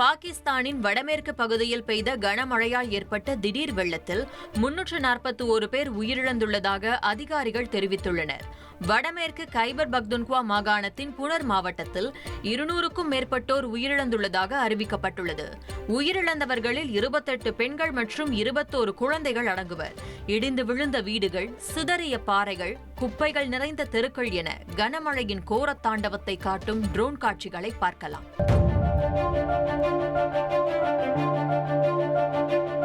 பாகிஸ்தானின் வடமேற்கு பகுதியில் பெய்த கனமழையால் ஏற்பட்ட திடீர் வெள்ளத்தில் முன்னூற்று நாற்பத்தி ஒரு பேர் உயிரிழந்துள்ளதாக அதிகாரிகள் தெரிவித்துள்ளனர். வடமேற்கு கைபர் பக்துன்குவா மாகாணத்தின் புனர் மாவட்டத்தில் இருநூறுக்கும் மேற்பட்டோர் உயிரிழந்துள்ளதாக அறிவிக்கப்பட்டுள்ளது. உயிரிழந்தவர்களில் இருபத்தெட்டு பெண்கள் மற்றும் இருபத்தோரு குழந்தைகள் அடங்குவர். இடிந்து விழுந்த வீடுகள் சிதறிய பாறைகள் குப்பைகள் நிறைந்த தெருக்கள் என கனமழையின் கோரத்தாண்டவத்தை காட்டும் ட்ரோன் காட்சிகளை பார்க்கலாம். thank you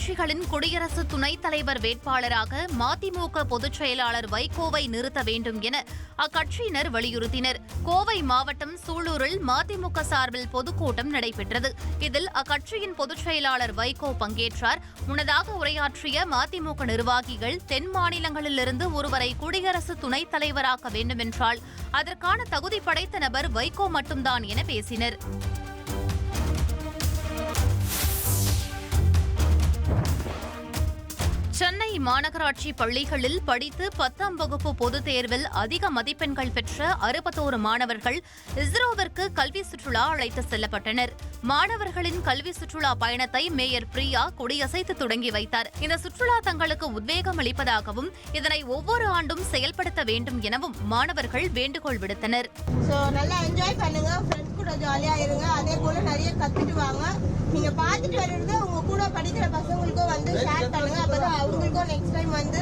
கட்சிகளின் குடியரசு துணைத் தலைவர் வேட்பாளராக மதிமுக பொதுச் செயலாளர் வைகோவை நிறுத்த வேண்டும் என அக்கட்சியினர் வலியுறுத்தினர். கோவை மாவட்டம் சூலூரில் மதிமுக சார்பில் பொதுக்கூட்டம் நடைபெற்றது. இதில் அக்கட்சியின் பொதுச் செயலாளர் வைகோ பங்கேற்றார். முன்னதாக உரையாற்றிய மதிமுக நிர்வாகிகள் தென் மாநிலங்களிலிருந்து ஒருவரை குடியரசு துணைத் தலைவராக்க வேண்டுமென்றால் அதற்கான தகுதி படைத்த நபர் வைகோ மட்டும்தான் என பேசினர். சென்னை மாநகராட்சி பள்ளிகளில் படித்து பத்தாம் வகுப்பு பொதுத் தேர்வில் அதிக மதிப்பெண்கள் பெற்ற அறுபத்தோரு மாணவர்கள் இஸ்ரோவிற்கு கல்வி சுற்றுலா அழைத்து செல்லப்பட்டனர். மாணவர்களின் கல்வி சுற்றுலா பயணத்தை மேயர் பிரியா கொடியசைத்து தொடங்கி வைத்தார். இந்த சுற்றுலா தங்களுக்கு உத்வேகம் அளிப்பதாகவும் இதனை ஒவ்வொரு ஆண்டும் செயல்படுத்த வேண்டும் எனவும் மாணவர்கள் வேண்டுகோள் விடுத்தனர். கூட ஜாலியா இருங்க. அதே போல நிறைய கத்துட்டு வாங்க நீங்க பார்த்துட்டு வர்றது உங்க கூட படிக்கிற பசங்களுக்கும் வந்து ஷேர் பண்ணுங்க. அப்பதான் அவங்களுக்கும் நெக்ஸ்ட் டைம் வந்து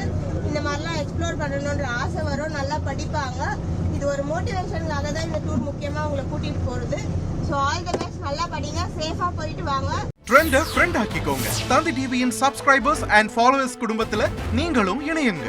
இந்த மாதிரிலாம் எக்ஸ்ப்ளோர் பண்ணணுன்ற ஆசை வரும். நல்லா படிப்பாங்க. இது ஒரு மோட்டிவேஷனுக்காக தான் இந்த டூர் முக்கியமா உங்களை கூட்டிட்டு போறது. ஸோ ஆல் த பெஸ்ட் நல்லா படிங்க. சேஃபா போயிட்டு வாங்க. ட்ரெண்ட ஃப்ரெண்ட் ஆக்கிக்கோங்க. தந்தி டிவியின் சப்ஸ்கிரைபர்ஸ் அண்ட் ஃபாலோவர்ஸ் குடும்பத்தில் நீங்களும் இணையுங்க.